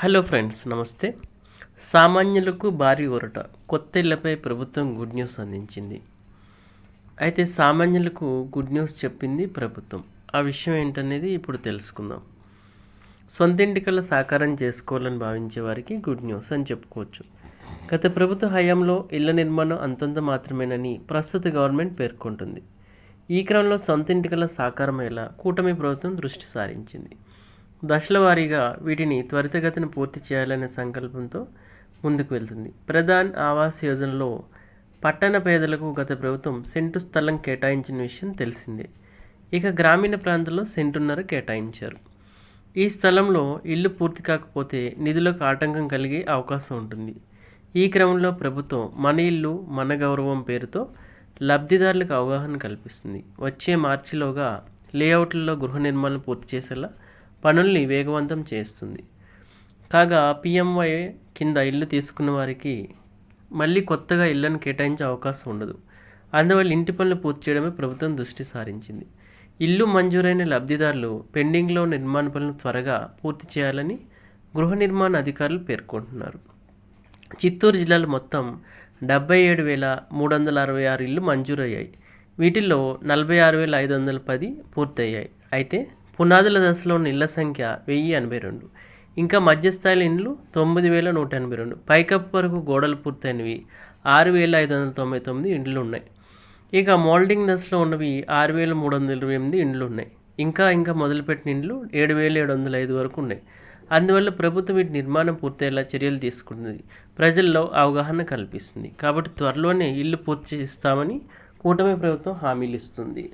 Hello friends నమస్తే. సామాన్యులకు భారీ ఊరట కొత్త ఇళ్ళపై ప్రభుత్వం గుడ్ న్యూస్ అందించింది. అయితే సామాన్యులకు గుడ్ న్యూస్ చెప్పింది ప్రభుత్వం. ఆ విషయం ఏంటనేది ఇప్పుడు తెలుసుకుందాం. సొంత కల సాకారం చేసుకోవాలని భావించే వారికి గుడ్ న్యూస్ అని చెప్పుకోవచ్చు. గత ప్రభుత్వ హయాంలో ఇళ్ళ నిర్మాణం అంతంత మాత్రమేనని ప్రస్తుత గవర్నమెంట్ పేర్కొంటుంది. ఈ క్రమంలో సొంత కల సాకారమయ్యేలా కూటమి ప్రభుత్వం దృష్టి సారించింది. దశల వారీగా వీటిని త్వరితగతిన పూర్తి చేయాలనే సంకల్పంతో ముందుకు వెళ్తుంది. ప్రధాన్ ఆవాస్ యోజనలో పట్టణ పేదలకు గత ప్రభుత్వం సెంటు స్థలం కేటాయించిన విషయం తెలిసిందే. ఇక గ్రామీణ ప్రాంతాల్లో సెంటున్నర కేటాయించారు. ఈ స్థలంలో ఇల్లు పూర్తి కాకపోతే నిధులకు ఆటంకం కలిగే అవకాశం ఉంటుంది. ఈ క్రమంలో ప్రభుత్వం మన ఇల్లు మన గౌరవం పేరుతో లబ్ధిదారులకు అవగాహన కల్పిస్తుంది. వచ్చే మార్చిలోగా లేఅవుట్లలో గృహ నిర్మాణం పూర్తి చేసేలా పనుల్ని వేగవంతం చేస్తుంది. కాగా పిఎంవై కింద ఇల్లు తీసుకున్న వారికి మళ్ళీ కొత్తగా ఇళ్ళను కేటాయించే అవకాశం ఉండదు. అందువల్ల ఇంటి పనులు పూర్తి చేయడమే ప్రభుత్వం దృష్టి సారించింది. ఇల్లు మంజూరైన లబ్ధిదారులు పెండింగ్లో నిర్మాణ పనులు త్వరగా పూర్తి చేయాలని గృహ నిర్మాణ అధికారులు పేర్కొంటున్నారు. చిత్తూరు జిల్లాలో మొత్తం డెబ్బై ఏడు వేల మూడు వందల అరవై ఆరు ఇళ్ళు మంజూరయ్యాయి. వీటిల్లో నలభై ఆరు వేల ఐదు వందల పది పూర్తయ్యాయి. అయితే పునాదుల దశలో ఉన్న ఇళ్ళ సంఖ్య వెయ్యి ఎనభై రెండు. ఇంకా మధ్యస్థాయిల ఇండ్లు తొమ్మిది వేల నూట ఎనభై రెండు. పైకప్పు వరకు గోడలు పూర్తయినవి. ఆరు వేల ఐదు వందల తొంభై తొమ్మిది ఇండ్లు ఉన్నాయి. ఇక మోల్డింగ్ దశలో ఉన్నవి ఆరు వేల మూడు వందల ఇరవై ఎనిమిది ఇండ్లు ఉన్నాయి. ఇంకా ఇంకా మొదలుపెట్టిన ఇండ్లు ఏడు వేల ఏడు వందల ఐదు వరకు ఉన్నాయి. అందువల్ల ప్రభుత్వం వీటి నిర్మాణం పూర్తయ్యేలా చర్యలు తీసుకుంటుంది ప్రజల్లో అవగాహన కల్పిస్తుంది. కాబట్టి త్వరలోనే ఇల్లు పూర్తి చేస్తామని కూటమి ప్రభుత్వం హామీలు ఇస్తుంది.